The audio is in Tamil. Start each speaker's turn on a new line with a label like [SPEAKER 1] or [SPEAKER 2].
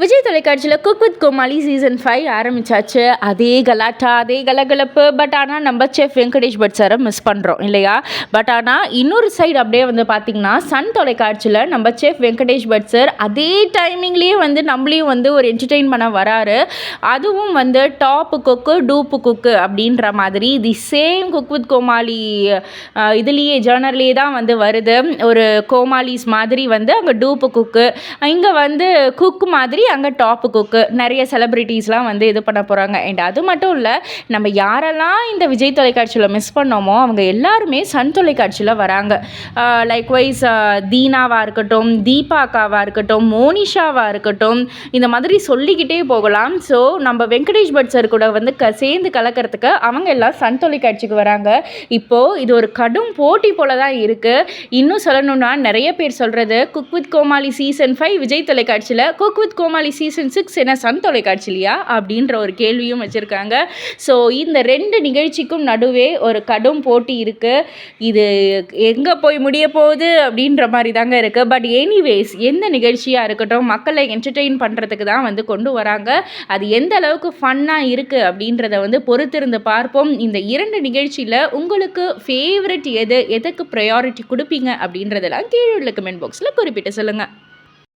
[SPEAKER 1] விஜய் தொலைக்காட்சியில் cook with Komali season five ஆரம்பிச்சாச்சு. அதே கலாட்டா அதே கலகலப்பு. பட் ஆனால் நம்ம செஃப் வெங்கடேஷ் பட் சாரை மிஸ் பண்ணுறோம் இல்லையா? பட் ஆனால் இன்னொரு சைடு அப்படியே வந்து பார்த்திங்கன்னா சன் தொலைக்காட்சியில் நம்ம செஃப் வெங்கடேஷ் பட் சார் அதே டைமிங்லேயே வந்து நம்மளையும் வந்து ஒரு என்டர்டெயின் பண்ண வராரு. அதுவும் வந்து டாப்பு குக்கு டூப்பு குக்கு அப்படின்ற மாதிரி the same cook with Komali இதுலேயே ஜேர்னர்லேயே தான் வந்து வருது. ஒரு கோமாளிஸ் மாதிரி வந்து அங்கே டூப்பு குக்கு இங்கே வந்து குக் மாதிரி அங்கே டாப்பு குக்கு நிறைய செலிப்ரிட்டிஸ்லாம் வந்து இது பண்ண போகிறாங்க அண்ட் அது மட்டும் இல்லை நம்ம யாரெல்லாம் இந்த விஜய் தொலைக்காட்சியில் மிஸ் பண்ணோமோ அவங்க எல்லாருமே சன் தொலைக்காட்சியில் வராங்க. லைக் வைஸ் தீனாவாக இருக்கட்டும் தீபாக்காவாக இருக்கட்டும் மோனிஷாவாக இருக்கட்டும் இந்த மாதிரி சொல்லிக்கிட்டே போகலாம். ஸோ நம்ம வெங்கடேஷ் பட் சார் கூட வந்து க சேர்ந்து கலக்கிறதுக்கு அவங்க எல்லாம் சன் தொலைக்காட்சிக்கு வராங்க. இப்போது இது ஒரு கடும் போட்டி போல தான் இருக்குது இன்னும் சொல்லணும்னா நிறைய பேர் சொல்கிறது cook with Komali season five Vijay தொலைக்காட்சியில் cook with Komali season six என்ன சன் தொலைக்காட்சிலையா அப்படின்ற ஒரு கேள்வியும் வச்சுருக்காங்க. ஸோ இந்த ரெண்டு நிகழ்ச்சிக்கும் நடுவே ஒரு கடும் போட்டி இருக்குது இது எங்கே போய் முடிய போகுது அப்படின்ற மாதிரி தாங்க இருக்குது பட் எனிவேஸ் எந்த நிகழ்ச்சியாக இருக்கட்டும் மக்களை என்டர்டெயின் பண்ணுறதுக்கு தான் வந்து கொண்டு வராங்க. அது எந்த அளவுக்கு ஃபன்னாக இருக்குது அப்படின்றத வந்து பொறுத்திருந்து பார்ப்போம். இந்த இரண்டு நிகழ்ச்சியில் உங்களுக்கு ஃபேவரட் எது எதுக்கு ப்ரையாரிட்டி கொடுப்பீங்க அப்படின்றதெல்லாம் கீழே உள்ள கமெண்ட் பாக்ஸில் குறிப்பிட்டு சொல்லுங்கள்